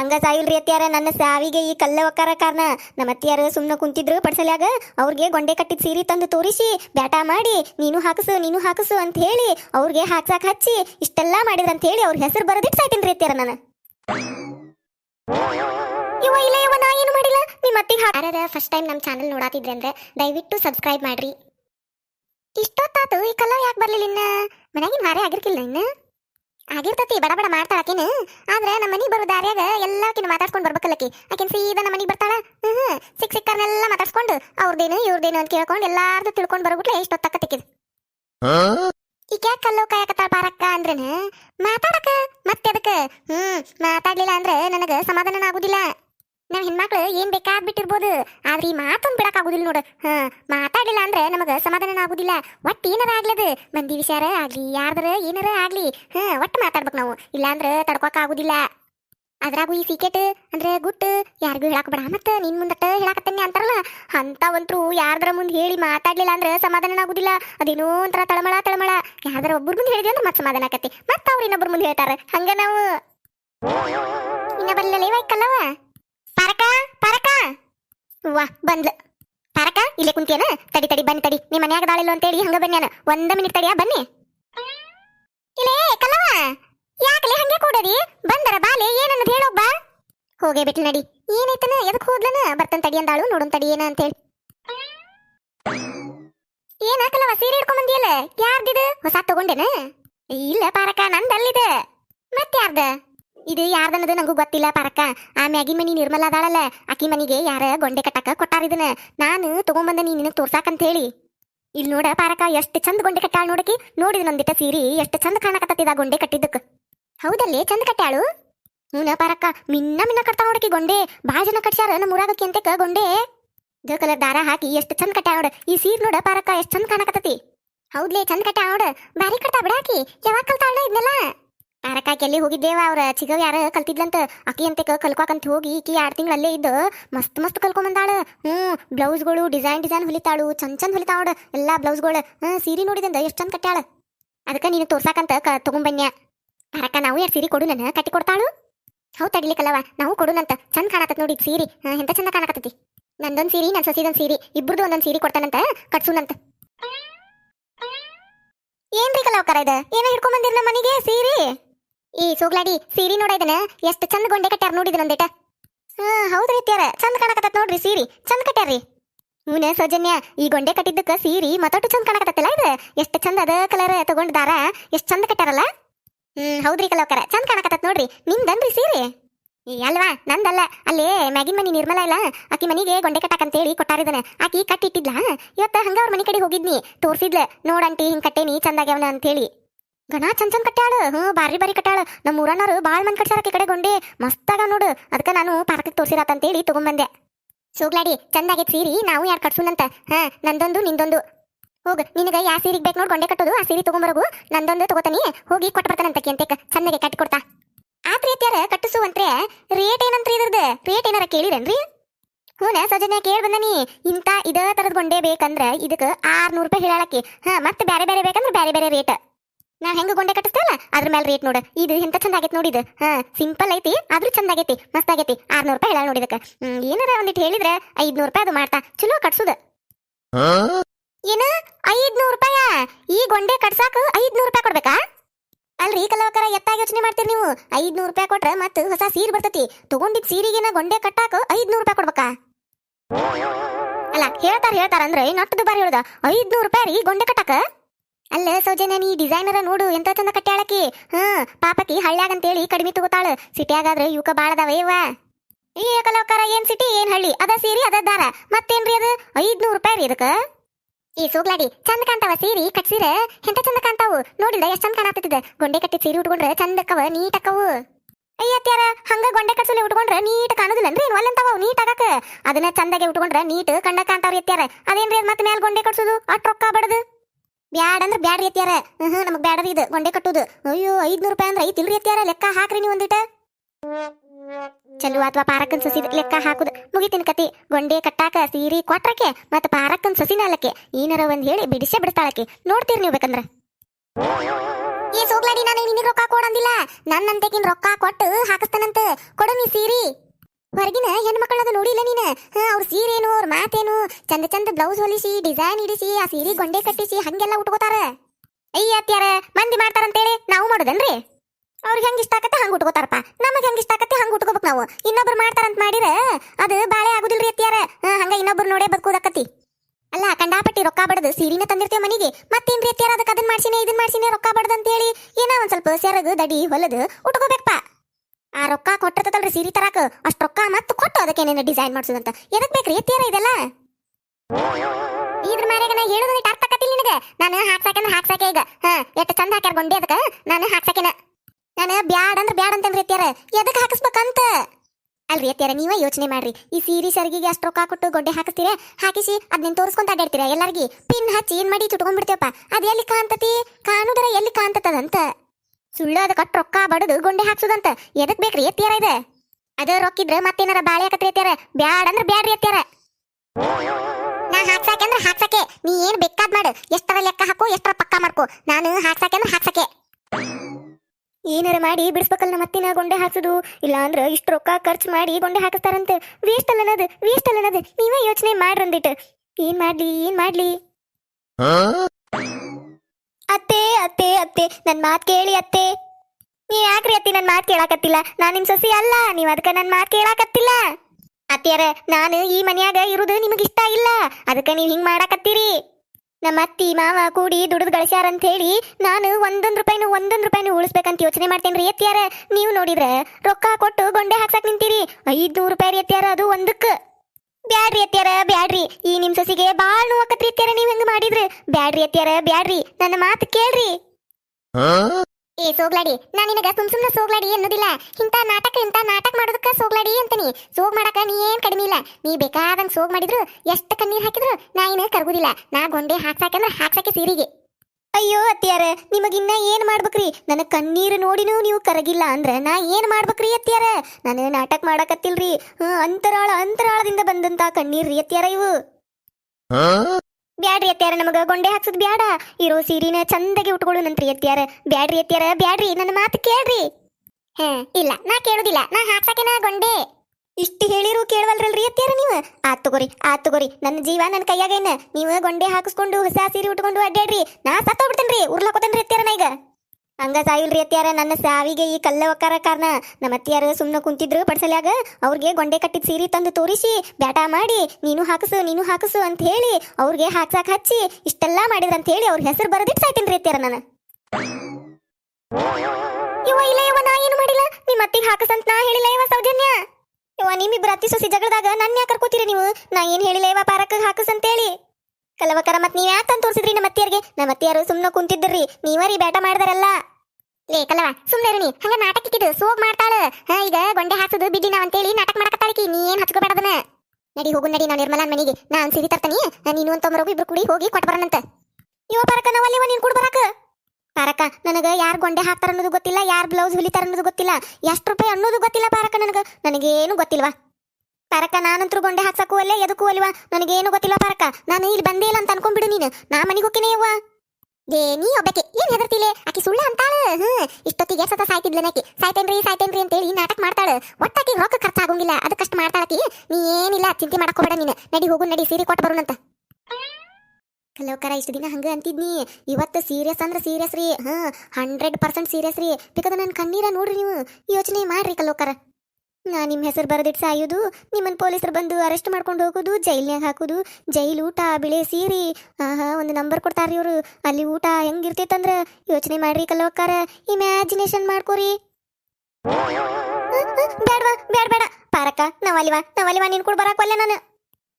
ಹಂಗ ಸಾಯಿಲ್ರಿ ಅತ್ಯಾರ ನನ್ನ ಸಾವಿಗೆ ಈ ಕಲ್ಲ ಒಕ್ಕಾರ ಕಾರಣ. ನಮ್ಮ ಅತ್ಯಾರ ಸುಮ್ಮನೆ ಕುಂತಿದ್ರು ಪಡ್ಸಲ್ಯಾಗ. ಅವ್ರಿಗೆ ಗೊಂಡೆ ಕಟ್ಟಿದ ಸೀರೆ ತಂದು ತೋರಿಸಿ, ಬ್ಯಾಟ ಮಾಡಿ, ನೀನು ಹಾಕಸು ನೀನು ಹಾಕಸು ಅಂತ ಹೇಳಿ ಅವ್ರಿಗೆ ಹಾಕ್ಸಾಕ್ ಹಚ್ಚಿ, ಇಷ್ಟೆಲ್ಲ ಮಾಡಿದ್ರ ಅಂತ ಹೇಳಿ ಅವ್ರ ಹೆಸರು ಬರೋದಿಟ್ಟು ಸಾಯ್ತೀನಿ ಅತ್ಯಾರ ನಾನು. ಇವ ಇಲ್ಲ, ಇವ ನಾ ಏನು ಮಾಡಿಲ್ಲ. ನಿಮ್ಮ ಅತ್ತಿಗೆ ಫಸ್ಟ್ ಟೈಮ್ ನಮ್ಮ ಚಾನಲ್ ನೋಡಾತಿದ್ರೆ ಅಂದ್ರೆ ದಯವಿಟ್ಟು ಸಬ್ಸ್ಕ್ರೈಬ್ ಮಾಡ್ರಿ. ಇಷ್ಟೊತ್ತಾತು, ಈ ಕಲ್ಲ ಯಾಕೆ ಬರ್ಲಿಲ್ಲ ಇನ್ನ? ಮನ್ಯಾಗಿನ ಹಾರೆ ಆಗಿರ್ಕಿಲ್ಲ ಇನ್ನ? ಆಗಿರ್ತತಿ ಬಡ ಬಡ ಮಾಡ್ತಾಳಕೇನು. ಆದ್ರೆ ನಮ್ಮ ಮನೆಗೆ ಬರೋ ದಾರ್ಯಾಗ ಎಲ್ಲಾಕಿನ ಮಾತಾಡ್ಸ್ಕೊಂಡು ಬರ್ಬೇಕಲ್ಲಕಿ. ಆಕಿನ ಸೀದಾ ನಮ್ಮ ಮನೆಗೆ ಬರ್ತಾಳ. ಹ್ಮ್ ಸಿಕ್ ಸಿಕ್ಕರ್ನೆಲ್ಲ ಮಾತಾಡ್ಸ್ಕೊಂಡು ಅವ್ರದೇನು ಇವ್ರದೇನು ಅಂತ ಕೇಳ್ಕೊಂಡು ಎಲ್ಲಾರ್ದು ತಿಳ್ಕೊಂಡು ಬರ್ಬಿಟ್ಲೆ ಇಷ್ಟೊತ್ತಕ್ಕ ತಿಕ್ಕಿದ್ ಈಗ ಯಾಕೆ ಕಲ್ಲು ಕಾಯಕತ್ತಾಳ ಪಾರಕ್ಕ ಅಂದ್ರೇನ? ಮಾತಾಡಕ ಮತ್ತೆ ಅದಕ್ಕೆ. ಹ್ಮ್ ಮಾತಾಡ್ಲಿಲ್ಲ ಅಂದ್ರೆ ನನಗೆ ಸಮಾಧಾನ ಆಗುದಿಲ್ಲ. ನಾವ್ ಹೆಣ್ಮಕ್ಳು ಏನ್ ಬೇಕಾಗ್ಬಿಟ್ಟಿರ್ಬೋದು ಆದ್ರೆ ಈ ಮಾತೊಂದು ಬಿಡಕ್ ಆಗುದಿಲ್ಲ ನೋಡು. ಹ, ಮಾತಾಡಿಲ್ಲ ಅಂದ್ರೆ ನಮಗ ಸಮಾಧಾನ ಆಗುದಿಲ್ಲ. ಒಟ್ ಏನಾರ ಆಗ್ಲದ ಮಂದಿ ವಿಚಾರ ಆಗ್ಲಿ, ಯಾರ್ದಾರ ಏನಾರ ಆಗ್ಲಿ. ಹ ಒಟ್ ಮಾತಾಡ್ಬೇಕು ನಾವು. ಇಲ್ಲಾಂದ್ರ ತಡ್ಕೊಕ್ ಆಗುದಿಲ್ಲ. ಅದ್ರಾಗೂ ಈ ಸೀಕೆಟ್ ಅಂದ್ರೆ ಗುಟ್ಟು ಯಾರಿಗೂ ಹೇಳಕ್ ಬೇಡ. ಮತ್ತ ನಿನ್ ಮುಂದಟ್ಟ ಹೇಳಕತ್ತೇನೆ ಅಂತಾರಲ್ಲ? ಅಂತವಂತ್ರು ಯಾರ್ದ್ರ ಮುಂದೆ ಹೇಳಿ ಮಾತಾಡ್ಲಿಲ್ಲ ಅಂದ್ರೆ ಸಮಾಧಾನ ಆಗುದಿಲ್ಲ. ಅದೇನೋ ಒಂಥರ ತಳಮಳ ತಳಮಳ. ಯಾರ್ದಾರ ಒಬ್ಬರ ಮುಂದೆ ಹೇಳಿದ್ವಿ ಅಂದ್ರೆ ಮತ್ತೆ ಸಮಾಧಾನ ಆಕತಿ ಮತ್ತ ಅವ್ರು ಇನ್ನೊಬ್ಬರ ಮುಂದೆ ಹೇಳ್ತಾರ. ಹಂಗ ನಾವು. ಇನ್ನ ಬರ್ಲಿಲ್ಲ ಇವಾಯ್ಕಲ್ಲವ ಪರಕ ಪರಕ. ವಾ, ಬಂದ್ಲ. ಪರಕ, ಇಲ್ಲೇ ಕುಂತಿಯನ? ತಡಿ ತಡಿ, ಬನ್ನಿ, ತಡಿ. ನಿಮ್ಮ ಮನ್ಯಾಗ ದಾಳಿಲ್ಲ ಅಂತೇಳಿ ಹಂಗ ಬನ್ನಿ ಒಂದ ಮಿನಿಟ್ ತಡಿಯಾ, ಬನ್ನಿ. ಇಲ್ಲೇ ಕಲ್ಲವ ಯಾಕಲೆ ಹಂಗೆ ಕೂಡದಿ? ಬಂದರ ಬಾಲೆ ಏನನ್ನ ಹೇಳೊಬ್ಬ ಹೋಗೇ ಬಿಟ್ಲು ನಡಿ. ಏನೈತನ ಎದಕ್ ಹೋದ್ಲನ? ಬರ್ತನ್ ತಡಿ ಅಂದಾಳು, ನೋಡನ್ ತಡಿ ಏನ ಅಂತೇಳಿ. ಏನ ಕಲ್ಲವ ಸೀರೆ ಹಿಡ್ಕೊಂಡ್ ಬಂದಿಯಲ್ಲ ಯಾರ್ದಿದು? ಹೊಸ ತಗೊಂಡೇನ? ಇಲ್ಲ ಪಾರಕ, ನಂದಲ್ಲಿದೆ. ಮತ್ಯಾರ್ದ ಇದು ಯಾರ್ದನ್ನದು ನಂಗೂ ಗೊತ್ತಿಲ್ಲ ಪರಕ ಆ ಮ್ಯಾಗಿ ಮನಿ ನಿರ್ಮಲ ಅದಾಳಲ್ಲ, ಆಕಿ ಮನಿಗೆ ಯಾರ ಗೊಂಡೆ ಕಟ್ಟಕ ಕೊಟ್ಟಾರ ಇದನ್ನ. ನಾನು ತಗೊಂಬಂದ ನೀ ನಿನಗ್ ತೋರ್ಸಾಕಂತ ಹೇಳಿ ಇಲ್ಲಿ ನೋಡ ಪಾರಕ ಎಷ್ಟು ಚಂದ ಗೊಂಡೆ ಕಟ್ಟಾಳ ನೋಡಕಿ. ನೋಡಿದ ನಂದಿಟ್ಟ ಸೀರಿ ಎಷ್ಟು ಚಂದ ಕಾಣಕತ್ತದ ಗೊಂಡೆ ಕಟ್ಟಿದ್ದಕ್ಕ ಹೌದಲ್ಲೇ, ಚಂದ ಕಟ್ಟಾಳು? ಹ್ಞೂ ಪಾರಕ್ಕ, ಮಿನ್ನ ಮಿನ್ನ ಕಟ್ತಾ ನೋಡಕಿ ಗೊಂಡೆ. ಭಾಳ ಜನ ಕಟ್ಸ್ಯಾರ ನಮ್ಮ ಊರಾಗ ಗೊಂಡೆ. ದ ಕಲರ್ ದಾರ ಹಾಕಿ ಎಷ್ಟು ಚಂದ ಕಟ್ಟ ನೋಡ. ಈ ಸೀರ್ ನೋಡ ಪಾರಕ್ಕ, ಎಷ್ಟು ಚಂದ ಕಾಣಕತ್ತತಿ. ಹೌದ್ಲೇ, ಚಂದ ಕಟ್ಟ ನೋಡ. ಬಾರಿ ಕಟ್ತಾ ಬಿಡಾಕಿ ಯಾವಾಗ ಕಲ್ತಾಳ ಇದನ್ನೆಲ್ಲ ಪಾರಕಾಕಿ ಎಲ್ಲಿ ಹೋಗಿದ್ದೇವ, ಅವ್ರ ಚಿಗವ್ ಯಾರ ಕಲ್ತಿದ್ಲಂತ ಅಕ್ಕಿ ಅಂತ ಕಲ್ಕೋಕಂತ ಹೋಗಿ, ಈಕಿ ಎರಡು ತಿಂಗಳು ಅಲ್ಲೇ ಇದ್ದು, ಮಸ್ತ್ ಮಸ್ತ್ ಕಲ್ಕೊಂಬಂದಾಳ. ಹ್ಞೂ ಬ್ಲೌಸ್ಗಳು ಡಿಸೈನ್ ಡಿಸೈನ್ ಹೊಲಿತಾಳು, ಚಂದ ಚಂದ ಹೊಲಿತಾಳ ನೋಡ, ಎಲ್ಲಾ ಬ್ಲೌಸ್ಗಳು. ಹ್ಞೂ ಸೀರೆ ನೋಡಿದಂದ ಎಷ್ಟು ಚಂದ ಕಟ್ಟಾಳ ಅದಕ್ಕೆ ನೀನು ತೋರ್ಸಾಕಂತ ಕ ತಗೊಂಬನ್ಯ. ಪಾರಕ್ಕ ನಾವು ಎರಡು ಸೀರೆ ಕೊಡು ನನ್ನ ಕಟ್ಟಿ ಕೊಡ್ತಾಳು ಹೌದು ತಡಿಲಿಕ್ಕಲ್ಲವ ನಾವು ಕೊಡುನಂತ, ಚಂದ ಕಾಣಕತ್ ನೋಡಿ ಸೀರೆ. ಎಂತ ಚಂದ ಕಾಣಕತ್ತತಿ? ನಂದೊಂದ್ ಸೀರೆ ನನ್ನ ಸಸಿದೊಂದು ಸೀರೆ ಇಬ್ಬರದು ಒಂದೊಂದ್ ಸೀರೆ ಕೊಡ್ತಾನಂತ, ಕಟ್ಸುನಂತ. ಏನ್ರಿ ಕಲವಕರ ಇದು? ಏನ ಹಿಡ್ಕೊಂಡ್ ಬಂದಿರ್ ನಮ್ಮ ಮನೆಗೆ, ಸೀರೆ? ಈ ಸೋಗ್ಲಾಡಿ, ಸೀರೆ ನೋಡಿದನ ಎಷ್ಟು ಚಂದ ಗೊಂಡೆ ಕಟ್ಟಾರ ನೋಡಿದ್ರ ನಂದೇಟ ಹೌದ್ರಿ ಅತ್ಯಾರ ಚಂದ ಕಾಣಕತ್ತ ನೋಡ್ರಿ ಸೀರಿ. ಚಂದ ಕಟ್ಟಾರ್ರಿ ಹೂನ, ಸೌಜನ್ಯ, ಈ ಗೊಂಡೆ ಕಟ್ಟಿದ್ದಕ್ಕ ಸೀರಿ ಮತ್ತೊಟ್ಟು ಚಂದ ಕಾಣಕತ್ತಲ್ಲ ಇದು? ಎಷ್ಟು ಚಂದ ಅದ ಕಲರ್ ತಗೊಂಡ ದಾರ? ಎಷ್ಟು ಚಂದ ಕಟ್ಟಾರಲ್ಲ ಹ್ಮ್, ಹೌದ್ರಿ ಕಲವಕರ. ಚಂದ ಕಾಣಕತ್ತ ನೋಡ್ರಿ. ನಿಮ್ದನ್ರಿ ಸೀರೆ? ಅಲ್ವಾ? ನಂದಲ್ಲ. ಅಲ್ಲೇ, ಮ್ಯಾಗಿನ ಮನಿ ನಿರ್ಮಲ ಇಲ್ಲ? ಆಕಿ ಮನಿಗೆ ಗೊಂಡೆ ಕಟ್ಟಾಕಂತೇಳಿ ಕೊಟ್ಟಾರಿದನ ಆಕಿ ಕಟ್ಟಿಟ್ಟಿದ್ಲ? ಇವತ್ತ ಹಂಗ ಅವ್ರ ಮನಿ ಕಡೆ ಹೋಗಿದ್ನಿ. ತೋರ್ಸಿದ್ಲ. ನೋಡಂಟಿ ಹಿಂಗ್ ಕಟ್ಟೇನಿ, ಚಂದಾಗ್ಯಾವನ ಅಂತೇಳಿ ಗಣ ಚಂದ ಚಂದ ಕಟ್ಟಾಳ ಹ್ಞೂ ಬಾರಿ ಬಾರಿ ಕಟ್ಟಾಳ ನಮ್ಮ ಊರನ್ನೋರು ಭಾಳ ಮಂದಿ ಕಟ್ಸಾರ ಈ ಕಡೆ ಗೊಂಡೆ. ಮಸ್ತಾಗ ನೋಡು. ಅದಕ್ಕೆ ನಾನು ಪಾರ್ಕಿಗೆ ಹೇಳಿ ತಗೊಂಬಂದೆ. ಸೋಗ್ಲಾಡಿ ಚಂದಾಗೈತೆ ಸೀರಿ. ನಾವು ಯಾರು ಕಟ್ಸುನಂತ. ಹಾ, ನಂದೊಂದು, ನಿಂದೊಂದು. ಹೋಗು, ನಿನಗ ಯಾ ಸೀರೆಗೆ ಬೇಕು ನೋಡಿ ಗೊಂಡೆ ಕಟ್ಟೋದು. ಆ ಸೀರೆ ತಗೊಂಬರಗು ನಂದೊಂದು ತೊಗೋತಾನಿ. ಹೋಗಿ ಕೊಟ್ಟು ಬರ್ತಾನಂತಕಿ ಅಂತೇಕ ಚಂದಗೆ ಕಟ್ಟಿ ಕೊಡ್ತಾ. ಅತ್ಯಾರ ಕಟ್ಟಿಸುವಂತ್ರೆ ರೇಟ್ ಏನಂತ್ರಿ ಇದ್ರದ್ದು? ರೇಟ್ ಏನಾರ ಕೇಳಿರೇನ್ರಿ? ಹೂನ, ಸೌಜನ್ಯ, ಕೇಳಿ ಬಂದನಿ. ಇಂತ ಇದೇ ಥರದ ಗೊಂಡೆ ಬೇಕಂದ್ರೆ ಇದಕ್ಕೆ ಆರ್ನೂರು ರೂಪಾಯಿ ಹೇಳಾಕಿ ಹಾ, ಮತ್ತೆ ಬೇರೆ ಬೇರೆ ಬೇಕಂದ್ರೆ ಬೇರೆ ಬೇರೆ ರೇಟ್. ನಾ ಹೆಂಗ ಗೊಂಡೆ ಕಟ್ಟಿಸ್ತಲ್ಲ ಅದ್ರ ಮೇಲೆ ರೇಟ್ ನೋಡು. ಇದು ಎಂತ ಚಂದ ಆಗೈತೆ ನೋಡಿ ಇದು. ಹಾ ಸಿಂಪಲ್ ಐತಿ ಆದ್ರೂ ಚಂದ ಆಗೈತಿ ಮಸ್ತ್ ಆಗೈತಿ ಆರ್ನೂರು ರೂಪಾಯಿ ಹೇಳ ನೋಡಿದಕ್ಕ ಹ್ಮ್ ಏನಾರ ಒಂದಿಟ್ಟು ಹೇಳಿದ್ರೆ ಐದ್ನೂರು ರೂಪಾಯಿ ಅದು ಮಾಡ್ತಾ. ಚಲೋ ಕಟ್ಸುದ. ಏನ? ಐದ್ನೂರು ರೂಪಾಯಿ? ಈ ಗೊಂಡೆ ಕಟ್ಸಾಕ ಐದ್ನೂರು ರೂಪಾಯಿ ಕೊಡ್ಬೇಕಾ? ಅಲ್ರಿ ಕಲಾವಕರ ಎತ್ತಾಗಿ ಯೋಚನೆ ಮಾಡ್ತೀರಿ ನೀವು? ಐದ್ನೂರು ರೂಪಾಯಿ ಕೊಟ್ರೆ ಮತ್ತೆ ಹೊಸ ಸೀರೆ ಬರ್ತತಿ. ತಗೊಂಡಿದ್ ಸೀರೆಗಿನ ಗೊಂಡೆ ಕಟ್ಟಾಕ ಐದ್ನೂರು ರೂಪಾಯಿ ಕೊಡ್ಬೇಕಾ? ಅಲ್ಲ ಹೇಳ್ತಾರ ಹೇಳ್ತಾರ ಅಂದ್ರೆ ನಟ್ಟು ಬಾರಿ ಹೇಳ್ದ. ಐದ್ನೂರು ರೂಪಾಯಿ ರೀ ಗೊಂಡೆ ಕಟ್ಟಾಕ? ಅಲ್ಲ ಸೌಜನ್ಯ, ನೀ ಡಿಸೈನರ ನೋಡು, ಎಂತ ಚಂದ ಕಟ್ಟಾಳಕಿ ಹ್ಮ್ ಪಾಪಕಿ ಹಳ್ಳ್ಯಾಗಂತೇಳಿ ಕಡಿಮೆ ತಗೋತಾಳ ಸಿಟಿಯಾಗಾದ್ರೆ ಇವಕ ಬಾಳ ಅದಾವ ಇವ ಈ ಕಲವಕರ ಏನ್ ಸಿಟಿ, ಏನ್ ಹಳ್ಳಿ? ಅದ ಸೀರಿ, ಅದ ದಾರ. ಮತ್ತೇನ್ರಿ ಅದು? ಐದ್ನೂರು ರೂಪಾಯಿ ರೀ ಅದಕ್ಕ. ಈ ಸೋಗ್ಲಾಡಿ, ಚಂದ ಕಾಣ್ತಾವ ಸೀರಿ, ಕಟ್ಸಿರ? ಎಂತ ಚಂದ ಕಾಣ್ತಾವು? ನೋಡಿಲ್ಲ, ಎಷ್ಟ್ ಚಂದ ಕಾಣತ್ತಿದ? ಗೊಂಡೆ ಕಟ್ಟಿದ ಸೀರೆ ಉಟ್ಕೊಂಡ್ರೆ ಚಂದಕ್ಕವ ನೀಟ್ ಅಕ್ಕವು ಅಯ್ಯತ್ಯಾರ ಹಂಗ ಗೊಂಡೆ ಕಟ್ಸಲಿ ಉಟ್ಕೊಂಡ್ರೆ ನೀಟ್ ಕಾಣುದಿಲ್ಲನ್ರಿ ಏನ್? ಒಲ್ಲಂತಾವ ನೀಟ್ ಆಗಕ. ಅದನ್ನ ಚಂದಗೆ ಉಟ್ಕೊಂಡ್ರೆ ನೀಟ್ ಕಂಡ ಕಾಣ್ತಾವ್ರಿ ಅತ್ಯಾರ ಅದೇನ್ರಿ ಅದ್ ಮತ್ತೆ ಮ್ಯಾಲ ಗೊಂಡೆ ಕಟ್ಸೋದು? ಅಟ್ ರೊಕ್ಕ ಬಡದು. ಬ್ಯಾಡ ಅಂದ್ರ ಬ್ಯಾಡ್ರಿ ಎತ್ತಿಯಾರ? ಹ್ಮ್ ನಮಗ್ ಬ್ಯಾಡ್ರಿ ಇದು. ಗೊಂಡೆ ಕಟ್ಟುದು. ಅಯ್ಯೋ, ಐದ್ನೂರು ರೂಪಾಯಿ ಅಂದ್ರೆ ಐತಿಲ್ರಿ ಎತ್ತಿಯಾರ? ಲೆಕ್ಕ ಹಾಕ್ರಿ ನೀವು ಒಂದಿಟ. ಚಲೋ ಅಥವಾ ಪಾರಕ್ಕನ್ ಸಸಿ ಲೆಕ್ಕ ಹಾಕುದು. ಮುಗಿತಿನ ಕತಿ. ಗೊಂಡೆ ಕಟ್ಟಾಕ ಸೀರಿ ಕೊಟ್ರಕ್ಕೆ ಮತ್ತ ಪಾರಕ್ಕನ್ ಸಸಿ ನಾಲ್ಕೆ ಏನಾರ ಒಂದ್ ಹೇಳಿ ಬಿಡಿಸೇ ಬಿಡ್ತಾಳಕ್ಕೆ. ನೋಡ್ತೀರಿ ನೀವು ಬೇಕಂದ್ರ. ಈ ಸೋಗ್ಲಾಡಿ, ನಾನು ನಿನಗೆ ರೊಕ್ಕ ಕೊಡಂದಿಲ್ಲ. ನನ್ನಂತೆಕಿನ್ ರೊಕ್ಕ ಕೊಟ್ಟು ಹಾಕಿಸ್ತಾನಂತ. ಕೊಡು ನೀ ಸೀರಿ. ಹೊರಗಿನ ಹೆಣ್ಮಕ್ಳದ ನೋಡಿಲ್ಲ ನೀನು. ಅವ್ರ ಸೀರೆನು, ಅವ್ರ ಮಾತೇನು, ಚಂದ ಚಂದ ಬ್ಲೌಸ್ ಹೊಲಿಸಿ ಡಿಸೈನ್ ಇಡಿಸಿ, ಆ ಸೀರೆ ಗೊಂಡೆ ಕಟ್ಟಿಸಿ, ಹಂಗೆಲ್ಲ ಉಟ್ಕೋತಾರ? ಅಯ್ಯ ಅತ್ಯಾರ ಮಂದಿ ಮಾಡ್ತಾರಂತೇಳಿ ನಾವು ಮಾಡೋದನ್ರಿ? ಅವ್ರಿಗೆ ಹೆಂಗ್ ಇಷ್ಟ ಆಗತ್ತೆ ಹಂಗ ಉಟ್ಕೋತಾರಪ್ಪ. ನಮಗೆ ಹೆಂಗ್ ಇಷ್ಟ ಆಗತ್ತೆ ಹಂಗ ಉಟ್ಕೋಬೇಕು ನಾವು. ಇನ್ನೊಬ್ರು ಮಾಡ್ತಾರಂತ ಮಾಡಿರ ಅದು ಬಾಳೆ ಆಗುದಿಲ್ರಿ ಅತ್ಯಾರ ಹಂಗ ಇನ್ನೊಬ್ರು ನೋಡೇ ಬದುಕೋದಕ್ಕತಿ ಅಲ್ಲ, ಕಂಡಾಪಟ್ಟಿ ರೊಕ್ಕ ಬಡದು ಸೀರಿನ ತಂದಿರ್ತೇವೆ ಮನೆಗೆ. ಮತ್ತೇನ್ರಿ ಅತ್ಯಾರ ಅದಕ್ಕೆ ಅದನ್ನ ಮಾಡ್ಸಿನಿ ಇದನ್ನ ಮಾಡ್ಸಿನಿ ರೊಕ್ಕ ಬಡದಂತೇಳಿ? ಏನೋ ಒಂದ್ ಸ್ವಲ್ಪ ಸೆರಗು, ದಡಿ, ಹೊಲದು ಉಟ್ಕೋಬೇಕಪ್ಪ. ಆ ರೊಕ್ಕ ಕೊಟ್ಟಿರ್ತದಲ್ರಿ ಸೀರೆ ತರಾಕ. ಅಷ್ಟು ರೊಕ್ಕ ಮತ್ತೆ ಕೊಟ್ಟು ಅದಕ್ಕೆ ಏನೇನು ಡಿಸೈನ್ ಮಾಡ್ಸೋದಂತ. ಎದಕ್ಕೆ ಬೇಕ್ರಿ? ಎತ್ತೀರ ಇದೆಲ್ಲ? ಇದ್ರ ಮ್ಯಾಗ ನಾ ಹೇಳುದ ನೀಟ್ ಅರ್ಥ ಆಕತಿಲ್ಲ ನಿನಗೆ. ನಾನು ಹಾಕ್ಸಾಕಂದ್ರೆ ಹಾಕ್ಸಾಕೆ ಈಗ. ಹಾ, ಎಷ್ಟು ಚಂದ ಹಾಕ್ಯಾರ ಗೊಂಡೆ ಅದಕ್ಕೆ. ನಾನು ಹಾಕ್ಸಾಕೆನ ನಾನು ಬ್ಯಾಡ್ ಅಂದ್ರೆ ಬ್ಯಾಡ್ ಅಂತಂದ್ರೆ ಎದಕ್ಕೆ ಎದಕ್ ಹಾಕಿಸ್ಬೇಕಂತ? ಅಲ್ರಿ ಎತ್ತೇರ ನೀವೇ ಯೋಚನೆ ಮಾಡ್ರಿ. ಈ ಸೀರೆ ಸರಿಗಿಗೆ ಅಷ್ಟು ರೊಕ್ಕ ಕೊಟ್ಟು ಗೊಡ್ಡೆ ಹಾಕಿಸ್ತೀರ? ಹಾಕಿಸಿ ಅದನ್ನ ತೋರಿಸ್ಕೊಂತ ಅಡ್ಡಾಡ್ತೀರ ಎಲ್ಲಾರ್ಗಿ ಪಿನ್ ಹಚ್ಚಿ ಏನ್ ಮಾಡಿ ಚುಟ್ಕೊಂಡ್ಬಿಡ್ತೀವಪ್ಪ ಅದ್ ಎಲ್ಲಿ ಕಾಂತತಿ ಕಾಣುದರ ಎಲ್ಲಿ ಕಾಂತತದಂತ ಸುಳ್ಳು ಕಟ್ ರೊಕ್ಕ ಬಡದು ಗುಂಡಿ ಹಾಕ್ಸುದಂತ. ಎದಕ್ ಬೇಕ್ರಿ ಎತ್ತಿಯಾರ ಇದೆ? ಅದ ರೊಕ್ಕಿದ್ರ ಮತ್ತೇನಾರ ಬಾಳೆ ಹಾಕತ್ರಿ ಎತ್ಯಾರ ಬ್ಯಾಡ ಅಂದ್ರ ಬ್ಯಾಡ್ರಿ ಎತ್ತಿಯಾರ? ನಾ ಹಾಕ್ಸಾಕೆ ಅಂದ್ರೆ ಹಾಕ್ಸಾಕೆ. ನೀ ಏನ್ ಬೇಕಾದ್ ಮಾಡು. ಎಷ್ಟರ ಲೆಕ್ಕ ಹಾಕು ಎಷ್ಟರ ಪಕ್ಕ ಮಾಡ್ಕೋ. ನಾನು ಹಾಕ್ಸಾಕೆ ಅಂದ್ರೆ ಹಾಕ್ಸಾಕೆ. ಏನಾರ ಮಾಡಿ ಬಿಡಿಸ್ಬೇಕಲ್ಲ ಮತ್ತಿನ ಗೊಂಡೆ ಹಾಕ್ಸುದು. ಇಲ್ಲ ಅಂದ್ರೆ ಇಷ್ಟು ರೊಕ್ಕ ಖರ್ಚು ಮಾಡಿ ಗೊಂಡೆ ಹಾಕಿಸ್ತಾರಂತೆ. ವೇಸ್ಟ್ ಅಲ್ಲನದು ವೇಸ್ಟ್ ಅಲ್ಲನದು ನೀವೇ ಯೋಚನೆ ಮಾಡ್ರಂದಿಟ್ಟು. ಏನ್ ಮಾಡ್ಲಿ ಏನ್ ಮಾಡ್ಲಿ? ಅತ್ತೆ ಅತ್ತೆ ಅತ್ತೆ, ನನ್ ಮಾತು ಕೇಳಿ ಅತ್ತೆ. ನೀ ಯಾಕ್ರಿ ಅತ್ತಿ ನನ್ ಮಾತು ಕೇಳಾಕತ್ತಿಲ್ಲ? ನಾನ್ ನಿಮ್ ಸೊಸಿ ಅಲ್ಲ, ನೀವ್ ಅದಕ್ಕ ನನ್ ಮಾತು ಕೇಳಾಕತ್ತಿಲ್ಲ. ಅತ್ತಿಯರ, ನಾನು ಈ ಮನ್ಯಾಗ ಇರುದು ನಿಮಗ್ ಇಷ್ಟ ಇಲ್ಲ. ಅದಕ್ಕ ನೀವ್ ಹಿಂಗ್ ಮಾಡಾಕತ್ತೀರಿ? ನಮ್ಮ ಅತ್ತಿ, ಮಾವ ಕೂಡಿ ದುಡಿದು ಗಳಿಸ್ಯಾರ ಅಂತ ಹೇಳಿ ನಾನು ಒಂದೊಂದ್ ರೂಪಾಯಿನು ಒಂದೊಂದ್ ರೂಪಾಯಿನು ಉಳಿಸ್ಬೇಕಂತ ಯೋಚನೆ ಮಾಡ್ತೇನ್ರಿ ಎತ್ತಿಯಾರ ನೀವು ನೋಡಿದ್ರೆ ರೊಕ್ಕ ಕೊಟ್ಟು ಗೊಂಡೆ ಹಾಕ್ಸಕ್ ನಿಂತೀರಿ. ಐದ್ನೂರು ರೂಪಾಯಿ ರೀ ಎತ್ತಿಯಾರ ಅದು ಒಂದಕ್ಕ ಬ್ಯಾಡ್ರಿ ಅತ್ಯಾರ ಬ್ಯಾಡ್ರಿ. ಈ ನಿಮ್ ಸೊಸಿಗೆ ಬಾಳ್ ನೋವಾಕತ್ರಿ ಅತ್ಯಾರ ನೀವ್ ಹೆಂಗ್ ಮಾಡಿದ್ರಿ? ಬ್ಯಾಡ್ರಿ ಅತ್ಯಾರ ಬ್ಯಾಡ್ರಿ. ನನ್ನ ಮಾತು ಕೇಳ್ರಿ. ಏ ಸೋಗ್ಲಾಡಿ. ನಾ ನಿನಗ ಸುಮ್ ಸುಮ್ನ ಸೋಗ್ಲಾಡಿ ಅನ್ನೋದಿಲ್ಲ. ಇಂತ ನಾಟಕ ಇಂತ ನಾಟಕ ಮಾಡೋದಕ್ಕ ಸೋಗ್ಲಾಡಿ ಅಂತೀನಿ. ಸೋಗ್ ಮಾಡಕ ನೀ ಏನ್ ಕಡಿಮೆ ಇಲ್ಲ. ನೀ ಬೇಕಾದಂಗ್ ಸೋಗ್ ಮಾಡಿದ್ರು ಎಷ್ಟ ಕಣ್ಣೀರ್ ಹಾಕಿದ್ರು ನಾ ಇನ್ನ ಕರ್ಗುದಿಲ್ಲ. ನಾ ಗೊಂಡೆ ಹಾಕ್ಸಾಕಂದ್ರ ಹಾಕ್ಸಾಕೆ ಸೀರಿಗೆ. ಅಯ್ಯೋ ಅತ್ಯಾರ ನಿಮಗಿನ್ನ ಏನ್ ಮಾಡ್ಬೇಕ್ರಿ? ನನ್ನ ಕಣ್ಣೀರು ನೋಡಿನೂ ನೀವು ಕರಗಿಲ್ಲ ಅಂದ್ರ ನಾ ಏನ್ ಮಾಡ್ಬೇಕ್ರಿ ಅತ್ತಿಯಾರ? ನಾನು ನಾಟಕ ಮಾಡಕತ್ತಿಲ್ರಿ. ಹ್ಮ್, ಅಂತರಾಳ ಅಂತರಾಳದಿಂದ ಬಂದಂತ ಕಣ್ಣೀರ್ರಿ ಅತ್ತಿಯಾರ ಇವು. ಬ್ಯಾಡ್ರಿ ಅತ್ತಿಯಾರ ನಮಗ ಗೊಂಡೆ ಹಾಕ್ಸದ್ ಬ್ಯಾಡ. ಇರೋ ಸೀರಿನ ಚಂದಗೆ ಉಟ್ಕೊಳ್ಳು ನಂತ್ರಿ ಅತ್ತಿಯಾರ. ಬ್ಯಾಡ್ರಿ ಅತ್ತಿಯಾರ ಬ್ಯಾಡ್ರಿ ನನ್ನ ಮಾತು ಕೇಳ್ರಿ. ಹಾ ಇಲ್ಲ ನಾ ಕೇಳುದಿಲ್ಲ. ನಾ ಹಾಕ್ಸಕೆನ ಗೊಂಡೆ? ಇಷ್ಟು ಹೇಳಿರು ಕೇಳವಲ್ರಲ್ರಿ ಅತ್ಯಾರ ನೀವು? ಆತ್ ತಗೋರಿ ಆತ್ ತಗೋರಿ. ನನ್ನ ಜೀವ, ನನ್ನ ಕೈಯಾಗೇನ ನೀವು ಗೊಂಡೆ ಹಾಕಿಸ್ಕೊಂಡು ಹೊಸ ಸೀರೆ ಉಟ್ಕೊಂಡು ಅಡ್ಡಾಡ್ರಿ ನಾ ಸತ್ತೋಗ್ಬಿಡ್ತೇನ್ರಿ, ಉರ್ಲಾಕೋತೇನ್ರಿ ಅತ್ಯಾರ ನಾ ಈಗ. ಹಂಗ ಸಾಯಿಲ್ರಿ ಅತ್ಯಾರ ನನ್ನ ಸಾವಿಗೆ ಈ ಕಲ್ಲ ಒಕ್ಕಾರ ಕಾರಣ. ನಮ್ಮ ಅತ್ತಿಯಾರ ಸುಮ್ಮನೆ ಕುಂತಿದ್ರು ಪಡ್ಸಲ್ಯಾಗ. ಅವ್ರಿಗೆ ಗೊಂಡೆ ಕಟ್ಟಿದ ಸೀರೆ ತಂದು ತೋರಿಸಿ, ಬ್ಯಾಟ ಮಾಡಿ, ನೀನು ಹಾಕಸು ನೀನು ಹಾಕಸು ಅಂತ ಹೇಳಿ ಅವ್ರಿಗೆ ಹಾಕ್ಸಾಕ್ ಹಚ್ಚಿ, ಇಷ್ಟೆಲ್ಲಾ ಮಾಡಿದ್ರು ಅಂತ ಹೇಳಿ ಅವ್ರ ಹೆಸರು ಬರೋದಿಟ್ಟು ಸಾಯ್ತೇನ್ರಿ ಅತ್ಯಾರ ನಾನು. ಇವ ಇಲ್ಲ ಇವ ನಾ ಏನು ಮಾಡಿಲ್ಲ? ನಿಮ್ಮ ಅತ್ತಿಗೆ ಹಾಕಸಂತ ನಾ ಹೇಳಿಲ್ಲ ಇವ ಸೌಜನ್ಯ. ಇವ ನಿಮ್ಮಿಬ್ರ ಅತ್ತಿ ಸೊಸಿ ಜಗಳದಾಗ ನನ್ನ ಯಾಕೆ ಕರ್ಕೋತೀರಿ ನೀವು? ನಾ ಏನ್ ಹೇಳಿಲ್ಲ ಇವ ಪಾರಕ್ಕ ಹಾಕಸ್ ಅಂತೇಳಿ ಕಲವಕರ ಮತ್ತೆ ನೀ ಯಾಕೆ ಅಂತ ತೋರಿಸಿದ್ರಿ ನಮ್ಮ ಅತ್ತಿಯರಿಗೆ? ನಮ್ಮ ಅತ್ತಿಯರು ಸುಮ್ಮನೆ ಕುಂತಿದ್ರಿ ನೀವರಿ ಬೇಟ ಮಾಡಿದಾರಲ್ಲ. ಲೇ ಕಲವ, ಸುಮ್ನೆ ನೀ, ಹಂಗ ನಾಟಕ ಇಕ್ಕಿದು ಸೋಗ್ ಮಾಡ್ತಾಳ. ಹಾ, ಈಗ ಗೊಂಡೆ ಹಾಕ್ಸೋದು ಬಿಡ್ಡಿ ನಾವ್ ಅಂತೇಳಿ ನಾಟಕ ಮಾಡಕತ್ತಾಳಿಕಿ ನೀ ಏನ್ ಹಚ್ಕೋಬೇಡದನ ನಡಿ ಹೋಗು ನಡಿ ನಾನು ನಿರ್ಮಲಾನ್ ಮನೆಗೆ. ನಾನ್ ಸಿರಿ ತರ್ತನಿ. ನೀನು ಅಂತ ಮರಗು ಇಬ್ರು ಕೂಡಿ ಹೋಗಿ ಕೊಟ್ಟು ಬರನಂತ ಇವ ಪಾರಕ ನಾವಲ್ಲಿ ನೀನ್ ಕೂಡ ಬರಾಕ. ಪಾರಕ, ನನಗ ಯಾರ್ ಗೊಂಡೆ ಹಾಕ್ತಾರ ಅನ್ನೋದು ಗೊತ್ತಿಲ್ಲ, ಯಾರ್ ಬ್ಲೌಸ್ ಹೊಲಿತಾರ ಅನ್ನೋದು ಗೊತ್ತಿಲ್ಲ. ಎಷ್ಟು ರೂಪಾಯಿ ಅನ್ನೋದು ಗೊತ್ತಿಲ್ಲ ಪಾರಕ ನನಗ. ನನಗೇನು ಗೊತ್ತಿಲ್ವಾ? ಪಾರಕ, ನಾನಂತರೂ ಗೊಂಡೆ ಹಾಕ್ಸಕ್ಕೂ ಅಲ್ಲೇ, ಎದಕ್ಕೂ ಅಲ್ವಾ? ನನಗೇನು ಗೊತ್ತಿಲ್ಲ ಪಾರಕ. ನಾನು ಇಲ್ಲಿ ಬಂದೇ ಇಲ್ಲ ಅಂತ ಅನ್ಕೊಂಡ್ಬಿಡು ನೀನು. ನಾ ಮನೆಗೆ ಹೋಗ್ತೀನಿ ಅವ್ವ ಏ ನೀ ಒಬ್ಬಕ್ಕೆ ಏನ್ ಹೆದರ್ತಿಲೆ? ಆಕಿ ಸುಳ್ಳು ಅಂತಾಳ. ಹ್ಮ್. ಇಷ್ಟೊತ್ತಿಗೆ ಸತ ಸಾಯ್ತಿದ್ಲ ಆಕಿ. ಸಾಯ್ತೇನ್ರಿ ಸಾಯ್ತೇನ್ರಿ ಅಂತೇಳಿ ನಾಟಕ ಮಾಡ್ತಾಳ. ಒಟ್ಟಾಕಿ ರೊಕ್ಕ ಖರ್ಚಾಗಂಗಿಲ್ಲ. ಅದಕ್ಕಷ್ಟು ಮಾಡ್ತಾಳಕಿ. ನೀ ಏನಿಲ್ಲ, ಚಿಂತೆ ಮಾಡ್ಕೋಬೇಡ ನೀನು. ನಡಿ ಹೋಗು, ನಡಿ, ಸೀರೆ ಕೊಟ್ಟು ಬರೋಣಂತ. ಕಲೋಕರ ಇಷ್ಟು ದಿನ ಹಂಗೆ ಅಂತಿದ್ನಿ. ಇವತ್ತು ಸೀರಿಯಸ್ ಅಂದ್ರೆ ಸೀರಿಯಸ್ ರೀ. ಹಾಂ ಹಂಡ್ರೆಡ್ ಪರ್ಸೆಂಟ್ ಸೀರಿಯಸ್ ರೀ. ಬೇಕಾದ್ರೆ ನನ್ನ ಕಣ್ಣೀರ ನೋಡ್ರಿ ನೀವು. ಯೋಚನೆ ಮಾಡ್ರಿ ಕಲೋಕರ ನಾ ನಿಮ್ಮ ಹೆಸರು ಬರೆದಿಟ್ಟು ಸಾಯೋದು. ನಿಮ್ಮನ್ನು ಪೊಲೀಸರು ಬಂದು ಅರೆಸ್ಟ್ ಮಾಡ್ಕೊಂಡು ಹೋಗೋದು, ಜೈಲ್ನ್ಯಾಗ ಹಾಕೋದು. ಜೈಲ್ ಊಟ, ಬಿಳೆ ಸೀರಿ. ಆಹಾ ಒಂದು ನಂಬರ್ ಕೊಡ್ತಾರ್ರಿ ಇವರು. ಅಲ್ಲಿ ಊಟ ಹೆಂಗಿರ್ತೈತಂದ್ರೆ ಯೋಚನೆ ಮಾಡ್ರಿ ಕಲೋಕಾರ ಇಮ್ಯಾಜಿನೇಷನ್ ಮಾಡ್ಕೋರಿ. ಬೇಡವಾ ಬೇಡ ಬೇಡ ಪಾರಕ್ಕ ನಾವಲ್ಲಿವಾ ನವಾಲಿವಾ ನೀನು ಕೂಡ ಬರಕ್ಕೆ ನಾನು.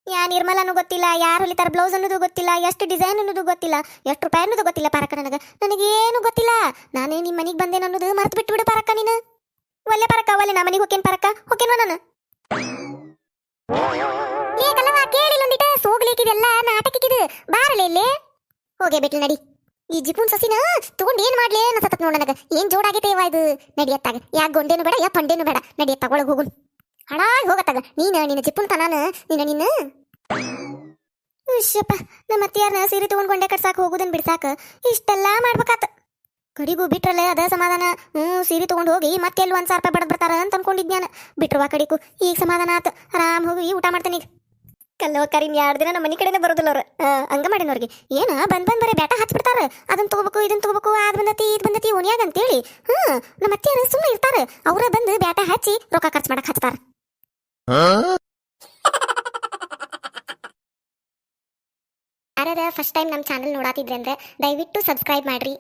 ಯಾ ನಿರ್ಮಲನೂ ಗೊತ್ತಿಲ್ಲ, ಯಾರು ಹೊಲಿತಾರ ಬ್ಲೌಸ್ ಅನ್ನೋದು ಗೊತ್ತಿಲ್ಲ, ಎಷ್ಟು ಡಿಸೈನ್ ಅನ್ನೋದು ಗೊತ್ತಿಲ್ಲ, ಎಷ್ಟು ರೂಪಾಯಿ ಅನ್ನೋದು ಗೊತ್ತಿಲ್ಲ ಪಾರಕ್ಕ ನನಗೆ. ನನಗೇನು ಗೊತ್ತಿಲ್ಲ. ನಾನೇ ನಿಮ್ಮ ಮನೆಗೆ ಬಂದೇನು ಅನ್ನೋದು ಮರ್ತು ಬಿಟ್ಟು ಬಿಡು ಪಾರಕ್ಕ ನೀನು. ಒಲ್ಲೆ ಪಾರಕ್ಕ, ಒಲ್ಲೆ ನಮ್ಮ ಮನೆಗೆ ಹೋಕೇನ್ ಪಾರಕ್ಕ? ಹೋಕೇನ್ವ ನಾನು? ಏ ಕಲ್ಲವ ಕೇಳಿಲ್ಲ ಒಂದಿಟ. ಸೋಗ್ಲಿಕ್ಕಿದೆಲ್ಲ ನಾಟಕಿಕ್ಕಿದು ಬಾರಲೆ ಇಲ್ಲಿ? ಹೋಗೇ ಬಿಟ್ಲು ನಡಿ. ಈ ಜಿಪುನ್ ಸಸಿನ ತಗೊಂಡ್ ಏನ್ ಮಾಡ್ಲಿ ನಾ ಸತತ್ ನೋಡ ನನಗ. ಏನ್ ಜೋಡಾಗೈತೆ ಇವ ಇದು ನಡಿಯತ್ತಾಗ ಯಾ ಗೊಂಡೇನು ಬೇಡ, ಯಾ ಪಂಡೇನು ಬೇಡ. ನಡಿಯತ್ತಾಗ ಒಳಗೆ ಹೋಗುನ್. ಹಾಳಾಗಿ ಹೋಗತ್ತಾಗ. ನೀನ ನಿನ್ನ ತನಾನು ನಿನ್ನ ನಿನ್ನ ಉಷ್ಯಪ್ಪ ನಮ್ಮ ಅತ್ತಿಯಾರನ ಸೀರೆ ತಗೊಂಡ್ಕೊಂಡೆ ಕಟ್ಸಾಕ ಹೋಗುದನ್ ಬಿಡ್ಸಾಕ ಇಷ್ಟೆಲ್ಲಾ ಮಾಡ್ಬೇಕಾತ. ಕಡಿಗೂ ಬಿಟ್ರಲ್ಲ ಅದ ಸಮಾಧಾನ. ಹ್ಞೂ ಸೀರೆ ತೊಗೊಂಡು ಹೋಗಿ ಮತ್ತೆ ಎಲ್ಲಿ ಒಂದು ಸಾವಿರ ರೂಪಾಯಿ ಬಡದ್ ಬರ್ತಾರ ಅಂತ ಅನ್ಕೊಂಡಿದ್ನ್ಯಾನ ಬಿಟ್ರವಾ ಕಡಿಗೂ. ಈಗ ಸಮಾಧಾನ ಆತು. ಆರಾಮ್ ಹೋಗಿ ಊಟ ಮಾಡ್ತೀನಿ ಈಗ. ಕಲ್ಲೋ ಕರಿನ್ ಎರಡು ದಿನ ನಮ್ಮ ಮನೆ ಕಡೆನೇ ಬರೋದಿಲ್ಲ ಅವ್ರು ಹಂಗ ಮಾಡಿನವ್ರಿಗೆ. ಏನ, ಬಂದ್ ಬಂದ್ ಬರೀ ಬ್ಯಾಟ ಹಚ್ಬಿಡ್ತಾರ. ಅದನ್ನ ತಗೋಬೇಕು ಇದನ್ನ ತಗೋಬೇಕು ಅದ್ ಬಂದತಿ, ಇದು ಬಂದತಿ ಅಂತ ಅಂತೇಳಿ. ಹ್ಮ್, ನಮ್ಮ ಅತ್ತೆ ಸುಮ್ಮನೆ ಇರ್ತಾರ. ಅವ್ರ ಬಂದು ಬ್ಯಾಟ ಹಚ್ಚಿ ರೊಕ್ಕ ಖರ್ಚು ಮಾಡಕ್ ಹಚ್ತಾರ. ಯಾರ್ಯಾರ ಫಸ್ಟ್ ಟೈಮ್ ನಮ್ಮ ಚಾನಲ್ ನೋಡಾತಿದ್ರೆ ಅಂದ್ರೆ ದಯವಿಟ್ಟು ಸಬ್ಸ್ಕ್ರೈಬ್ ಮಾಡ್ರಿ.